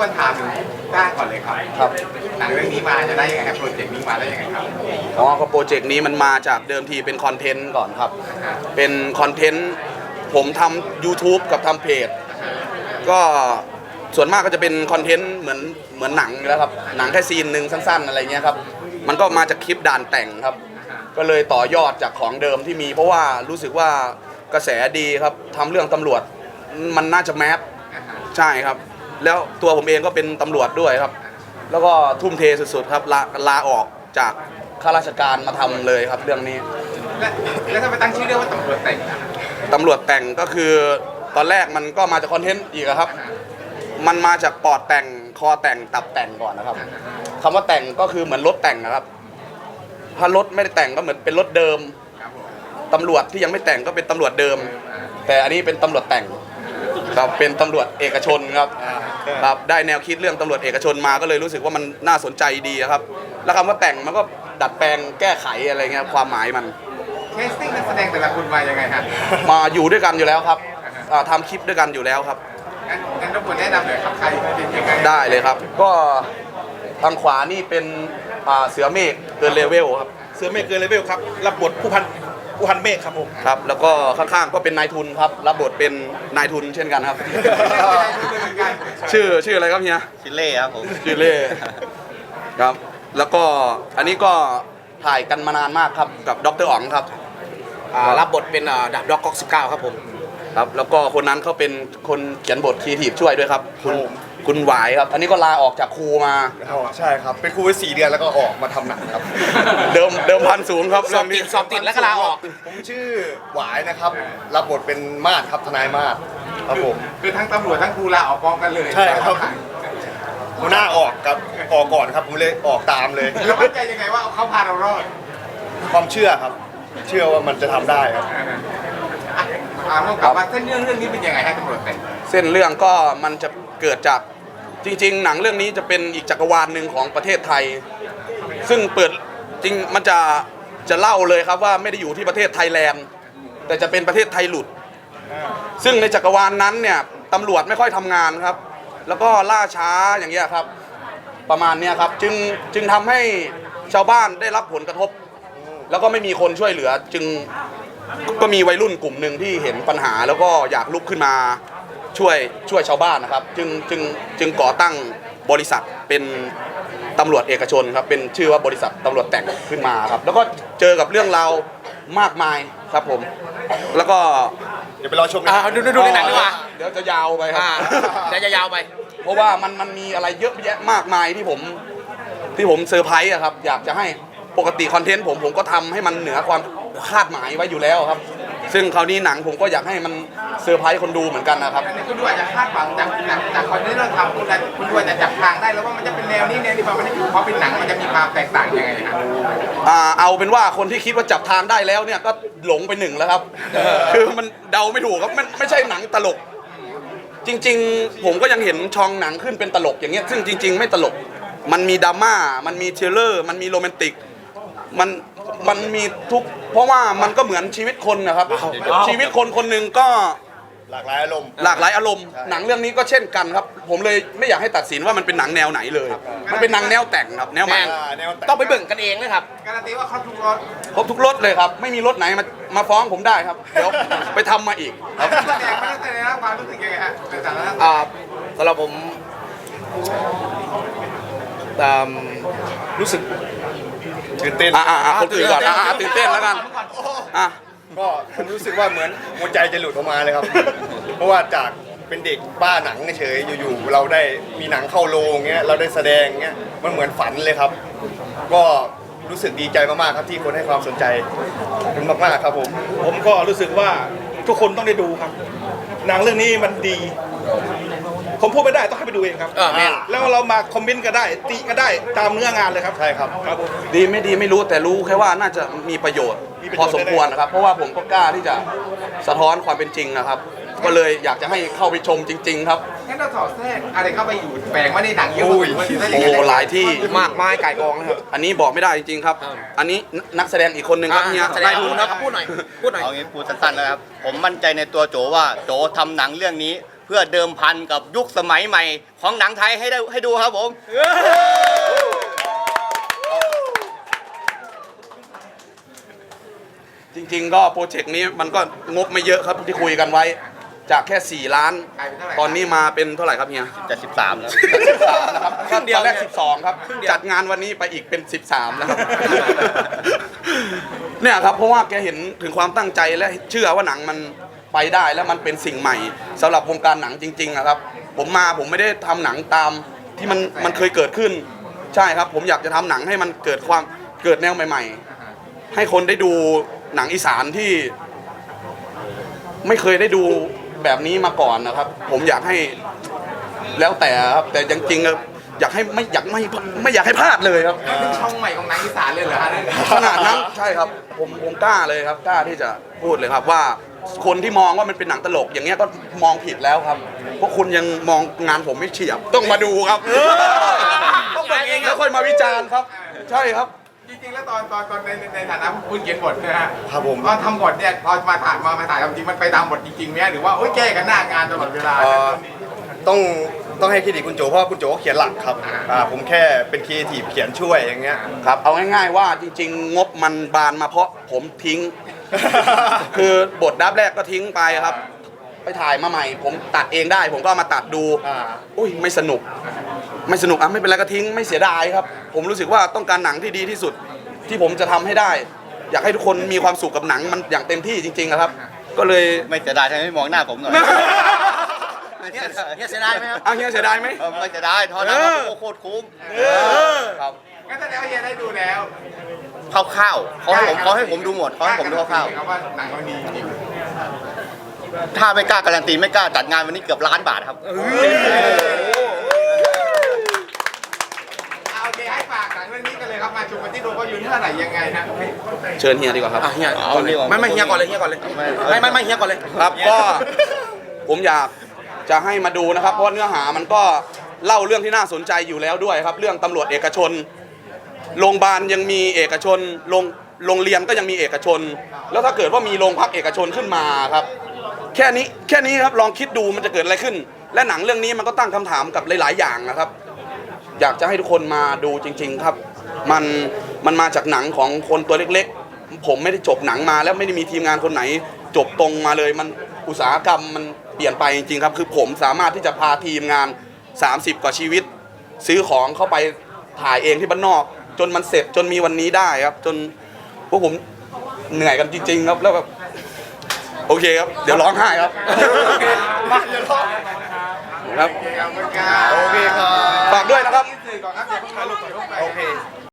กวนถามถึงก้าก่อนเลยครับครับ หนังเรื่องนี้มาจะได้ยังไงครับโปรเจกต์นี้มาได้ยังไงครับอ๋อก็โปรเจกต์นี้มันมาจากเดิมทีเป็นคอนเทนต์ก่อนครับ เป็นคอนเทนต์ผมทำ YouTube กับทำเพจ ก็ส่วนมากก็จะเป็นคอนเทนต์เหมือนเหมือนหนังอยู่แล้วครับหนังแค่ซีนหนึ่งสั้น ๆ อะไรเงี้ยครับ มันก็มาจากคลิปด่านแต่งครับ ก็เลยต่อยอดจากของเดิมที่มี เพราะว่ารู้สึกว่ากระแสดีครับทำเรื่องตำรวจ มันน่าจะแมสใช่ครับ แล้วตัวผมเองก็เป็นตำรวจด้วยครับ แล้วก็ทุ่มเทสุดๆครับลาลาออกจากข้าราชการมาทำเลยครับเรื่องนี้ และแล้วทำไมตั้งชื่อเรื่องว่าตำรวจแต่งล่ะตำรวจแต่งก็คือตอนแรกมันก็มาจากคอนเทนต์อีกอะครับ มันมาจากปอดแต่งคอแต่งตับแต่งก่อนนะครับคำว่าแต่งก็คือเหมือนรถแต่งนะครับ ถ้ารถไม่ได้แต่งก็เหมือนเป็นรถเดิมครับผมตำรวจที่ยังไม่แต่งก็เป็นตำรวจเดิม แต่อันนี้เป็นตำรวจแต่งครับเป็นตำรวจเอกชนครับ ครับได้แนวคิดเรื่องตำรวจเอกชนมาก็เลยรู้สึกว่ามันน่าสนใจดีครับ แล้วคำว่าแต่งมันก็ดัดแปลงแก้ไขอะไรเงี้ยความหมายมัน เคสติ้งนักแสดงแต่ละคนมายังไงฮะมาอยู่ด้วยกันอยู่แล้วครับอ่าทำคลิปด้วยกันอยู่แล้วครับ งั้นงั้นรบกวนแนะนำหน่อยครับใครเป็นยังไงได้เลยครับ ก็ทางขวานี่เป็นอ่าเสือเมฆเกินเลเวลครับ เสือเมฆเกินเลเวลครับ รับบทผู้พัน ผู้พันเมฆครับผม ครับ แล้วก็ข้างๆก็เป็นนายทุนครับ รับบทเป็นนายทุนเช่นกันครับเหมือนกันชื่อชื่ออะไรครับเฮียชิเล่ครับผมชื่อเล่ครับ แล้วก็อันนี้ก็ถ่ายกันมานานมากครับกับดรอ๋องครับ อ่ารับบทเป็นอ่าดาบด็อกก๊อกสิบเก้าครับผม ครับ แล้วก็คนนั้นเขาเป็นคนเขียนบทครีเอทีฟช่วยด้วยครับ คุณ คุณหวายครับ อันนี้ก็ลาออกจากครูมา อ๋อใช่ครับ เป็นครูไปสี่เดือนแล้วก็ออกมาทำหนังครับ เดิมเดิมพันสูงครับสอบติดสอบติดแล้วก็ลาออก ผมชื่อหวายนะครับ รับบทเป็นมาดครับทนายมาดครับผมคือทั้งตำรวจทั้งครูลาออกกองกันเลยใช่ครับ หัวหน้าออกครับออกก่อนครับผมเลยออกตามเลย แล้วมั่นใจยังไงว่าเขาพาเรารอดความเชื่อครับ เชื่อว่ามันจะทำได้ครับ อะอ่าต้องกลับว่าเส้นเรื่องเรื่องนี้เป็นยังไงฮะตำรวจแต่งเส้นเรื่องก็มันจะ เกิดจากจริง ๆ หนังเรื่องนี้จะเป็นอีกจักรวาลหนึ่งของประเทศไทย ซึ่งเปิดจริงมันจะจะเล่าเลยครับว่าไม่ได้อยู่ที่ประเทศไทยแลนด์ แต่จะเป็นประเทศไทยหลุด ซึ่งในจักรวาลนั้นเนี่ยตำรวจไม่ค่อยทำงานครับ แล้วก็ล่าช้าอย่างเงี้ยครับ ประมาณเนี้ยครับจึงจึงทำให้ชาวบ้านได้รับผลกระทบ แล้วก็ไม่มีคนช่วยเหลือ จึงก็มีวัยรุ่นกลุ่มหนึ่งที่เห็นปัญหาแล้วก็อยากลุกขึ้นมา ช่วยช่วยชาวบ้านนะครับ จึงจึงจึงก่อตั้งบริษัทเป็นตำรวจเอกชนครับเป็นชื่อว่าบริษัทตำรวจแต่งขึ้นมาครับแล้วก็เจอกับเรื่องราวมากมายครับผม แล้วก็เดี๋ยวไปรอชมอ่านะดูดูดูในหนังดีกว่าเดี๋ยวจะยาวไปครัอ่าบ จะยาวๆไป เพราะว่ามันมันมีอะไรเยอะแยะมากมายที่ผมที่ผมเซอร์ไพรส์อะครับ อยากจะให้ปกติคอนเทนต์ผมผมก็ทำให้มันเหนือความคาดหมายไว้อยู่แล้วครับ ซึ่งคราวนี้หนังผมก็อยากให้มันเซอร์ไพรส์คนดูเหมือนกันนะครับอันนี้คุณดูอาจจะคาดหวังจากจากจากคนที่เราทำคุณอาจคุณดูอาจจะจับทางได้แล้วว่ามันจะเป็นแนวนี้แนวนี้พอมันได้พอเป็นหนังมันจะมีความแตกต่างยังไงครับอ่าเอาเป็นว่าคนที่คิดว่าจับทางได้แล้วเนี่ยก็หลงไปหนึ่งแล้วครับ คือมันเดาไม่ถูกครับมันไม่ใช่หนังตลก จริง ๆ ผมก็ยังเห็นช่องหนังขึ้นเป็นตลกอย่างเงี้ยซึ่งจริง ๆ ไม่ตลก มันมีดราม่ามันมีเทรลเลอร์ มันมีโรแมนติก มันมันมีทุก เพราะว่ามันก็เหมือนชีวิตคนนะครับ ชีวิตคนคนหนึ่งก็หลากหลายอารมณ์ หลากหลายอารมณ์ หนังเรื่องนี้ก็เช่นกันครับ ผมเลยไม่อยากให้ตัดสินว่ามันเป็นหนังแนวไหนเลย มันเป็นหนังแนวแต่งครับ แนวใหม่แนอ่าแนวแต่ต้องไปเบิ่งกันเองนะครับ การันตีว่าเขาทุกรถครบทุกรถเลยครับ ไม่มีรถไหนมามาฟ้องผมได้ครับ เดี๋ยวไปทำมาอีกครับ แสดงไม่ได้แสดงแล้วความรู้สึกยังไงฮะในฐานะนักแสดงอ่าสำหรับผมอ่ารู้สึก ตื่นเต้นอ่าอ่าคนอื่นก่อนอ่าอ่าตื่นเต้นแล้วกันอะก็รู้สึกว่าเหมือนหัวใจจะหลุดออกมาเลยครับ เพราะว่าจากเป็นเด็กบ้าหนังเฉยๆอยู่ๆเราได้มีหนังเข้าโรงเงี้ยเราได้แสดงเงี้ยมันเหมือนฝันเลยครับ ก็รู้สึกดีใจมากๆครับที่คนให้ความสนใจขอบคุณมากๆครับผม ผมก็รู้สึกว่าทุกคนต้องได้ดูครับ หนังเรื่องนี้มันดี ผมพูดไม่ได้ต้องให้ไปดูเองครับแล้วเรามาคอมเมนต์ก็ได้ติก็ได้ตามเนื้องานเลยครับใช่ครับ ครับผม ดีไม่ดีไม่รู้แต่รู้แค่ว่าน่าจะมีประโยชน์มีประพโยอชน์ สมควรนะครับ เพราะว่าผมก็กล้าที่จะสะท้อนความเป็นจริงนะครับ ก็เลยอยากจะให้เข้าไปชมจริง ๆ ครับ งั้นเราถอดแทรกอะไรเข้าไปอยู่แฝงไว้ในหนังเยอะอุ้ยมันจะได้โอ้ยังไงโหหลายที่มากมายไก่กองนะครับ อันนี้บอกไม่ได้จริงๆครับ อันนี้นักแสดงอีกคนหนึ่งครับเนี่ยแสดงนายทุนครับ พูดหน่อย พูดหน่อย เอางี้พูดสั้นๆแล้วครับ ผมมั่นใจในตัวโจว่าโจทำหนังเรื่องนี้ พื่อเดิมพันกับยุคสมัยใหม่ ของหนังไทยให้ได้ให้ดูครับผมจริงๆ ก็โปรเจกต์นี้มันก็งบไม่เยอะครับที่คุยกันไว้ จากแค่ 4 ล้านกลายเป็นเท่าไหร่ตอนนี้มาเป็นเท่าไหร่ครับเฮียจะ13 แล้ว 13นะครับครึ่งเดียวแรก 12 ครับ จัดงานวันนี้ไปอีกเป็น 13 แล้วครับ เนี่ยครับ เพราะว่าแกเห็นถึงความตั้งใจและเชื่อว่าหนังมัน ไปได้แล้วมันเป็นสิ่งใหม่สำหรับวงการหนังจริงๆอะครับ ผมมาผมไม่ได้ทำหนังตามที่มันมันเคยเกิดขึ้น ใช่ครับ ผมอยากจะทำหนังให้มันเกิดความเกิดแนวใหม่ ๆ ให้คนได้ดูหนังอีสานที่ ไม่เคยได้ดูแบบนี้มาก่อนนะครับ ผมอยากให้แล้วแต่ครับแต่จริงๆอะอยากให้ไม่อยากไม่ไม่อยากให้พลาดเลยครับเป็นช่องใหม่ของหนังอีสานเลยเหรอฮะเนี่ยขนาดนั้นใช่ครับ ผมผมกล้าเลยครับกล้าที่จะพูดเลยครับว่า คนที่มองว่ามันเป็นหนังตลก อย่างเงี้ยก็มองผิดแล้วครับเพราะคุณยังมองงานผมไม่เฉียบ ต้องมาดูครับต้องบอกเองแล้วค่อยมาวิจารณ์ครับ ใช่ครับ จริงๆ แล้วตอนตอนตอนในในในฐานะคุณเขียนบทนะฮะครับผม ตอนทำบทเนี่ยตอนมาถ่ายมามาถ่ายทำจริงมันไปตามบทจริงๆไหมหรือว่าโอ๊ยแก้กันหน้างานตลอดเวลา เอ่อต้องต้องให้เครดิตคุณโจเพราะว่าคุณโจเขียนหลักครับอ่าผมแค่เป็นครีเอทีฟเขียนช่วยอย่างเงี้ย ครับเอาง่ายๆว่าจริง ๆ งบมันบานมาเพราะผมทิ้ง คือบทดับแรกก็ทิ้งไปครับ ไปถ่ายมาใหม่ ผมตัดเองได้ ผมก็เอามาตัดดู อ่าอุ้ยไม่สนุก ไม่สนุกอะไม่เป็นไรก็ทิ้งไม่เสียดายครับ ผมรู้สึกว่าต้องการหนังที่ดีที่สุด ที่ผมจะทำให้ได้ อยากให้ทุกคนมีความสุขกับหนังมันอย่างเต็มที่จริงๆอะครับ ก็เลย ไม่เสียดายทำไมไม่มองหน้าผมหน่อยเฮียเฮียเสียดายไหมครับอ้าวเฮียเสียดายไหม เออไม่เสียดายทอนนั้นเออโคตรคุ้มครับ งั้นแสดงว่าเฮียได้ดูแล้ว คร่าวๆเขาให้ผมเขาให้ผมดูหมดเขาให้ผมดูคร่าวครับว่าหนังมันดีจริงๆถ้าไม่กล้าการันตีไม่กล้าจัดงานวันนี้เกือบล้านบาทครับ เอาโอเคให้ฝากหนังเรื่องนี้กันเลยครับมาชมกันที่โรงภาพยนตร์เมื่อไหร่ยังไงนะเชิญเฮียดีกว่าครับเฮียเอาเลยไม่ไม่เฮียก่อนเลยเฮียก่อนเลยไม่ไม่ไม่เฮียก่อนเลยครับก็ผมอยากจะให้มาดูนะครับ เพราะว่าเนื้อหามันก็เล่าเรื่องที่น่าสนใจอยู่แล้วด้วยครับ เรื่องตำรวจเอกชน โรงพยาบาลยังมีเอกชนโรงโรงเรียนก็ยังมีเอกชน แล้วถ้าเกิดว่ามีโรงพักเอกชนขึ้นมาครับ แค่นี้แค่นี้ครับลองคิดดูมันจะเกิดอะไรขึ้น และหนังเรื่องนี้มันก็ตั้งคำถามกับหลาย ๆ อย่างนะครับ อยากจะให้ทุกคนมาดูจริง ๆ ครับ มันมันมาจากหนังของคนตัวเล็ก ๆ ผมไม่ได้จบหนังมา แล้วไม่ได้มีทีมงานคนไหน จบตรงมาเลย มันอุตสาหกรรมมันเปลี่ยนไปจริงๆครับ คือผมสามารถที่จะพาทีมงาน 30 กว่าชีวิต ซื้อของเข้าไปถ่ายเองที่บ้านนอก จนมันเสร็จจนมีวันนี้ได้ครับ จนพวกผมเหนื่อยกันจริง ๆ ครับแล้วแบบโอเคครับ เดี๋ยวร้องไห้ครับครับขอบคุณครับโอเคครับฝากด้วยนะครับสื่อก่อนครับอย่าเพิ่งมาลูกก่อนลูกไปโอเค